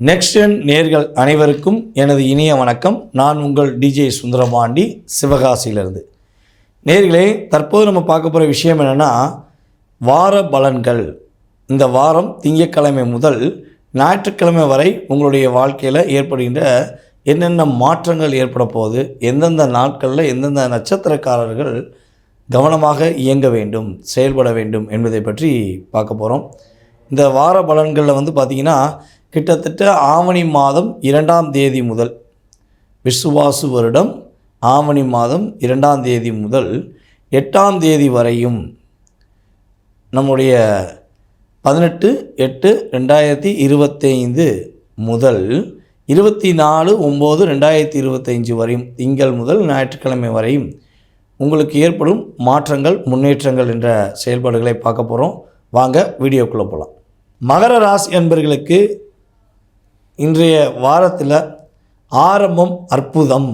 Next நேர்கள் அனைவருக்கும் எனது இனிய வணக்கம். நான் உங்கள் டிஜே சுந்தரபாண்டி சிவகாசியிலிருந்து. நேர்களே தற்போது நம்ம பார்க்க போகிற விஷயம் என்னென்னா வார பலன்கள். இந்த வாரம் திங்கட்கிழமை முதல் ஞாயிற்றுக்கிழமை வரை உங்களுடைய வாழ்க்கையில் ஏற்படுகின்ற என்னென்ன மாற்றங்கள் ஏற்பட போகுது எந்தெந்த நாட்களில் எந்தெந்த நட்சத்திரக்காரர்கள் கவனமாக இயங்க வேண்டும் செயல்பட வேண்டும் என்பதை பற்றி பார்க்க போகிறோம் இந்த வார பலன்களில் வந்து பார்த்திங்கன்னா கிட்டத்தட்ட ஆவணி மாதம் இரண்டாம் தேதி முதல் விசுவாசு வருடம் ஆவணி மாதம் இரண்டாம் தேதி முதல் எட்டாம் தேதி வரையும் நம்முடைய பதினெட்டு எட்டு ரெண்டாயிரத்தி இருபத்தைந்து முதல் இருபத்தி நாலு ஒம்பது ரெண்டாயிரத்தி இருபத்தைஞ்சு வரையும் திங்கள் முதல் ஞாயிற்றுக்கிழமை வரையும் உங்களுக்கு ஏற்படும் மாற்றங்கள் முன்னேற்றங்கள் என்ற செயல்பாடுகளை பார்க்க போகிறோம் வாங்க வீடியோக்குள்ளே போகலாம் மகர ராசி என்பர்களுக்கு இன்றைய வாரத்தில் ஆரம்பம் அற்புதம்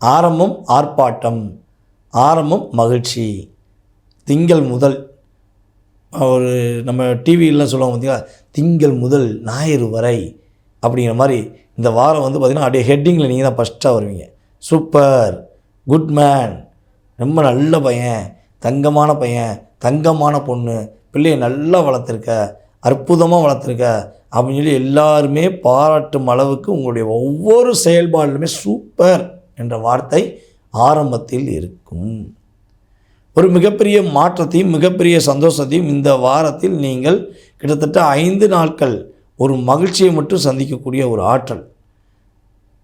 ஆரம்பம் ஆர்ப்பாட்டம் ஆரம்பம் மகிழ்ச்சி. திங்கள் முதல் ஒரு நம்ம டிவியெலாம் சொல்லுவாங்க பார்த்தீங்களா திங்கள் முதல் ஞாயிறு வரை அப்படிங்கிற மாதிரி இந்த வாரம் வந்து பார்த்திங்கன்னா அப்படியே ஹெட்டிங்கில் நீங்கள் தான் ஃபஸ்ட்டாக வருவீங்க. சூப்பர் குட் மேன் ரொம்ப நல்ல பையன் தங்கமான பையன் தங்கமான பொண்ணு பிள்ளையை நல்லா வளர்த்துருக்க அற்புதமாக வளர்த்துருக்க அப்படின்னு சொல்லி எல்லாருமே பாராட்டும் அளவுக்கு உங்களுடைய ஒவ்வொரு செயல்பாடுலுமே சூப்பர் என்ற வார்த்தை ஆரம்பத்தில் இருக்கும். ஒரு மிகப்பெரிய மாற்றத்தையும் மிகப்பெரிய சந்தோஷத்தையும் இந்த வாரத்தில் நீங்கள் கிட்டத்தட்ட ஐந்து நாட்கள் ஒரு மகிழ்ச்சியை மட்டும் சந்திக்கக்கூடிய ஒரு ஆற்றல்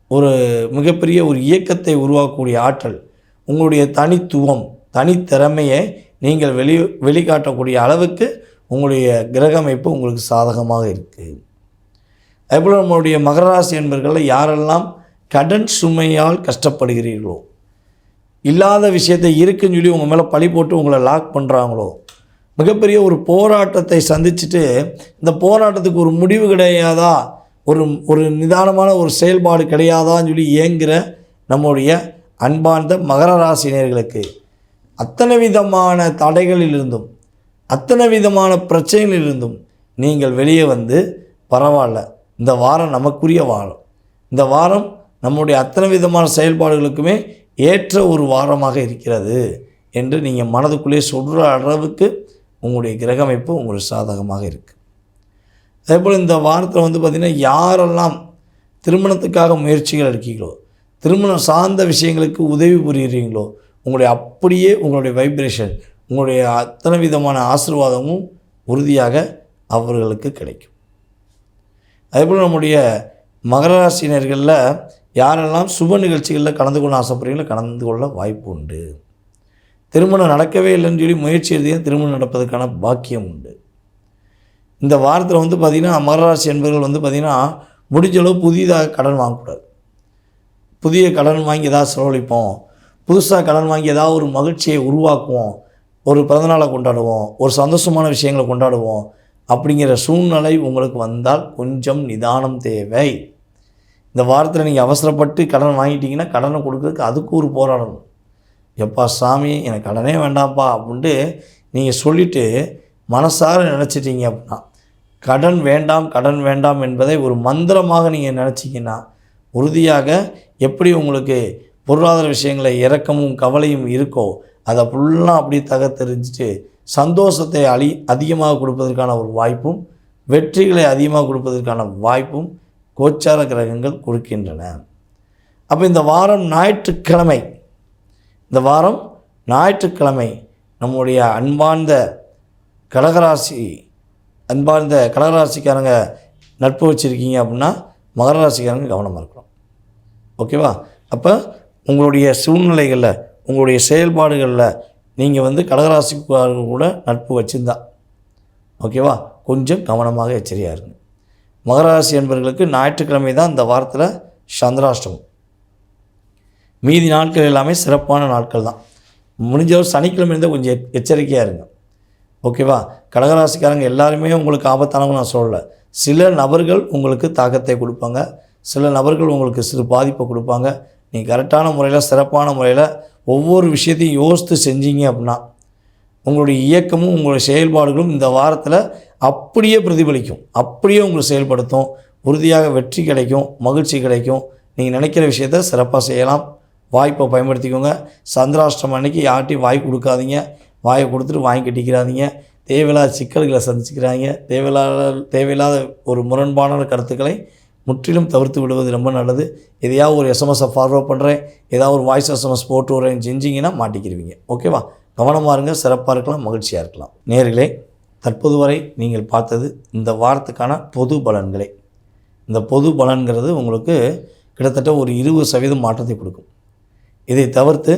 ஒரு மிகப்பெரிய ஒரு இயக்கத்தை உருவாக்கக்கூடிய ஆற்றல் உங்களுடைய தனித்துவம் தனித்திறமையை நீங்கள் வெளி வெளிக்காட்டக்கூடிய அளவுக்கு உங்களுடைய கிரகமைப்பு உங்களுக்கு சாதகமாக இருக்குது அதேபோல் நம்மளுடைய மகராசி என்பர்களில் யாரெல்லாம் கடன் சுமையால் கஷ்டப்படுகிறீர்களோ இல்லாத விஷயத்தை இருக்குன்னு சொல்லி உங்கள் மேலே பழி போட்டு உங்களை லாக் பண்ணுறாங்களோ மிகப்பெரிய ஒரு போராட்டத்தை சந்திச்சுட்டு இந்த போராட்டத்துக்கு ஒரு முடிவு கிடையாதா? ஒரு ஒரு நிதானமான ஒரு செயல்பாடு கிடையாதான்னு சொல்லி ஏங்குகிற நம்முடைய அன்பார்ந்த மகர ராசினியர்களுக்கு அத்தனை விதமான தடைகளிலிருந்தும் அத்தனை விதமான பிரச்சனைகளிலிருந்தும் நீங்கள் வெளியே வந்து பரவாயில்ல இந்த வாரம் நமக்குரிய வாரம். இந்த வாரம் நம்முடைய அத்தனை விதமான செயல்பாடுகளுக்குமே ஏற்ற ஒரு வாரமாக இருக்கிறது என்று நீங்கள் மனதுக்குள்ளே சொல்கிற அளவுக்கு உங்களுடைய கிரகமைப்பு உங்களுக்கு சாதகமாக இருக்குது அதேபோல் இந்த வாரத்தில் வந்து பார்த்திங்கன்னா யாரெல்லாம் திருமணத்துக்காக முயற்சிகள் எடுக்கீங்களோ திருமணம் சார்ந்த விஷயங்களுக்கு உதவி புரிகிறீங்களோ உங்களுடைய அப்படியே உங்களுடைய வைப்ரேஷன் உங்களுடைய அத்தனை விதமான ஆசீர்வாதமும் உறுதியாக அவர்களுக்கு கிடைக்கும். அதேபோல் நம்முடைய மகர யாரெல்லாம் சுப நிகழ்ச்சிகளில் கலந்து கொள்ள ஆசைப்படுறீங்களோ கலந்து கொள்ள வாய்ப்பு உண்டு. திருமணம் நடக்கவே இல்லைன்னு சொல்லி முயற்சி எழுதியும் திருமணம் நடப்பதற்கான பாக்கியம் உண்டு. இந்த வாரத்தில் வந்து பார்த்திங்கன்னா மகராசி என்பவர்கள் வந்து பார்த்திங்கன்னா முடிஞ்ச அளவு புதிதாக கடன் வாங்கக்கூடாது. புதிய கடன் வாங்கி ஏதாவது செலவழிப்போம். புதுசாக கடன் வாங்கி ஏதாவது ஒரு மகிழ்ச்சியை உருவாக்குவோம். ஒரு பிறந்தநாளை கொண்டாடுவோம் ஒரு சந்தோஷமான விஷயங்களை கொண்டாடுவோம் அப்படிங்கிற சூழ்நிலை உங்களுக்கு வந்தால் கொஞ்சம் நிதானம் தேவை. இந்த வாரத்தில் நீங்கள் அவசரப்பட்டு கடன் வாங்கிட்டீங்கன்னா கடனை கொடுக்குறதுக்கு அதுக்கு ஒரு போராடணும். எப்பா சாமி எனக்கு கடனே வேண்டாம்ப்பா அப்படின்ட்டு நீங்கள் சொல்லிவிட்டு மனசார நினச்சிட்டீங்க அப்படின்னா கடன் வேண்டாம் கடன் வேண்டாம் என்பதை ஒரு மந்திரமாக நீங்கள் நினச்சிங்கன்னா உறுதியாக எப்படி உங்களுக்கு பொருளாதார விஷயங்களை இறக்கமும் கவலையும் இருக்கோ அதை ஃபுல்லாக அப்படி தகத்தெறிஞ்சிட்டு சந்தோஷத்தை அழி அதிகமாக கொடுப்பதற்கான ஒரு வாய்ப்பும் வெற்றிகளை அதிகமாக கொடுப்பதற்கான வாய்ப்பும் கோச்சார கிரகங்கள் கொடுக்கின்றன. அப்போ இந்த வாரம் ஞாயிற்றுக்கிழமை இந்த வாரம் ஞாயிற்றுக்கிழமை நம்முடைய அன்பார்ந்த கடகராசி அன்பார்ந்த கடகராசிக்காரங்க நட்பு வச்சுருக்கீங்க அப்படின்னா மகர ராசிக்காரங்க கவனமாக இருக்கணும். ஓகேவா? அப்போ உங்களுடைய சூழ்நிலைகளில் உங்களுடைய செயல்பாடுகளில் நீங்கள் வந்து கடகராசிக்காரர்கள் கூட நட்பு வச்சுருந்தா. ஓகேவா? கொஞ்சம் கவனமாக எச்சரியாக இருங்க. மகராசி என்பவர்களுக்கு ஞாயிற்றுக்கிழமை தான் இந்த வாரத்தில் சந்திராஷ்டமம். மீதி நாட்கள் எல்லாமே சிறப்பான நாட்கள் தான். முடிஞ்சவர் சனிக்கிழமை இருந்தால் கொஞ்சம் எச்சரிக்கையாக இருங்க. ஓகேவா? கடகராசிக்காரங்க எல்லாருமே உங்களுக்கு ஆபத்தானவங்க நான் சொல்லலை. சில நபர்கள் உங்களுக்கு தாக்கத்தை கொடுப்பாங்க. சில நபர்கள் உங்களுக்கு சிறு பாதிப்பை கொடுப்பாங்க. நீங்கள் கரெக்டான முறையில் சிறப்பான முறையில் ஒவ்வொரு விஷயத்தையும் யோசித்து செஞ்சீங்க அப்படின்னா உங்களுடைய இயக்கமும் உங்களுடைய செயல்பாடுகளும் இந்த வாரத்தில் அப்படியே பிரதிபலிக்கும். அப்படியே உங்களை செயல்படுத்தும். உறுதியாக வெற்றி கிடைக்கும் மகிழ்ச்சி கிடைக்கும். நீங்கள் நினைக்கிற விஷயத்த சிறப்பாக செய்யலாம். வாய்ப்பை பயன்படுத்திக்கோங்க. சந்திராஷ்டிரம் அன்னைக்கு யார்ட்டையும் வாய் கொடுக்காதீங்க. வாயை கொடுத்துட்டு வாங்கி கட்டிக்கிறாதீங்க. தேவையில்லாத சிக்கல்களை சந்திச்சுக்கிறாங்க. தேவையில்லாத தேவையில்லாத ஒரு முரண்பான கருத்துக்களை முற்றிலும் தவிர்த்து விடுவது ரொம்ப நல்லது. எதையாவது ஒரு எஸ்எம்எஸை ஃபார்வர்ட் பண்ணுறேன் ஏதாவது ஒரு வாய்ஸ் எஸ்எம்எஸ் போட்டு வரேன் செஞ்சிங்கன்னா மாட்டிக்கிருவீங்க. ஓகேவா கவனமாக இருங்க சிறப்பாக இருக்கலாம் மகிழ்ச்சியாக இருக்கலாம். நேர்களே தற்போது வரை நீங்கள் பார்த்தது இந்த வாரத்துக்கான பொது பலன்களே. இந்த பொது பலன்கிறது உங்களுக்கு கிட்டத்தட்ட ஒரு இருபது சதவீதம் மாற்றத்தை கொடுக்கும். இதை தவிர்த்து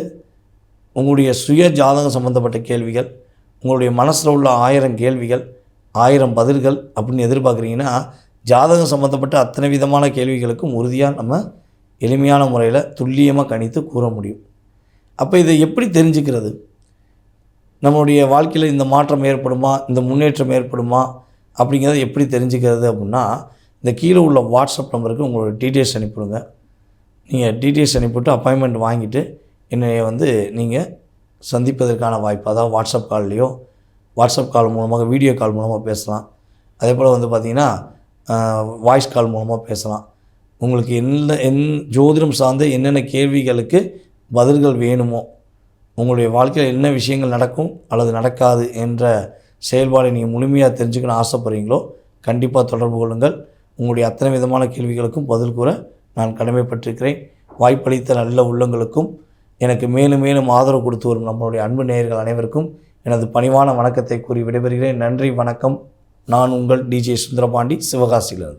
உங்களுடைய சுய ஜாதகம் சம்மந்தப்பட்ட கேள்விகள் உங்களுடைய மனசில் உள்ள ஆயிரம் கேள்விகள் ஆயிரம் பதில்கள் அப்படின்னு எதிர்பார்க்குறீங்கன்னா ஜாதகம் சம்மந்தப்பட்ட அத்தனை விதமான கேள்விகளுக்கும் உறுதியாக நம்ம எளிமையான முறையில் துல்லியமாக கணித்து கூற முடியும். அப்போ இதை எப்படி தெரிஞ்சுக்கிறது? நம்மளுடைய வாழ்க்கையில் இந்த மாற்றம் ஏற்படுமா? இந்த முன்னேற்றம் ஏற்படுமா? அப்படிங்கிறத எப்படி தெரிஞ்சுக்கிறது அப்படின்னா இந்த கீழே உள்ள வாட்ஸ்அப் நம்பருக்கு உங்களோட டீட்டெயில்ஸ் அனுப்பிவிடுங்க. நீங்கள் டீட்டெயில்ஸ் அனுப்பிவிட்டு அப்பாயின்மெண்ட் வாங்கிட்டு என்னை வந்து நீங்கள் சந்திப்பதற்கான வாய்ப்பு அதாவது வாட்ஸ்அப் கால்லையோ வாட்ஸ்அப் கால் மூலமாக வீடியோ கால் மூலமாக பேசலாம். அதே போல் வந்து பார்த்திங்கன்னா வாய்ஸ் கால் மூலமாக பேசலாம். உங்களுக்கு என்ன என் ஜோதிடம் சார்ந்த என்னென்ன கேள்விகளுக்கு பதில்கள் வேணுமோ உங்களுடைய வாழ்க்கையில் என்ன விஷயங்கள் நடக்கும் அல்லது நடக்காது என்ற செயல்பாடை நீங்கள் முழுமையாக தெரிஞ்சுக்கணும் ஆசைப்படுறீங்களோ கண்டிப்பாக தொடர்பு கொள்ளுங்கள். உங்களுடைய அத்தனை விதமான கேள்விகளுக்கும் பதில் கூற நான் கடமைப்பட்டிருக்கிறேன். வாய்ப்பளித்த நல்ல உள்ளங்களுக்கும் எனக்கு மேலும் மேலும் ஆதரவு கொடுத்து வரும் நம்மளுடைய அன்பு நேயர்கள் அனைவருக்கும் எனது பணிவான வணக்கத்தை கூறி விடைபெறுகிறேன். நன்றி வணக்கம். நான் உங்கள் டிஜே சுந்தரபாண்டி சிவகாசியிலிருந்து.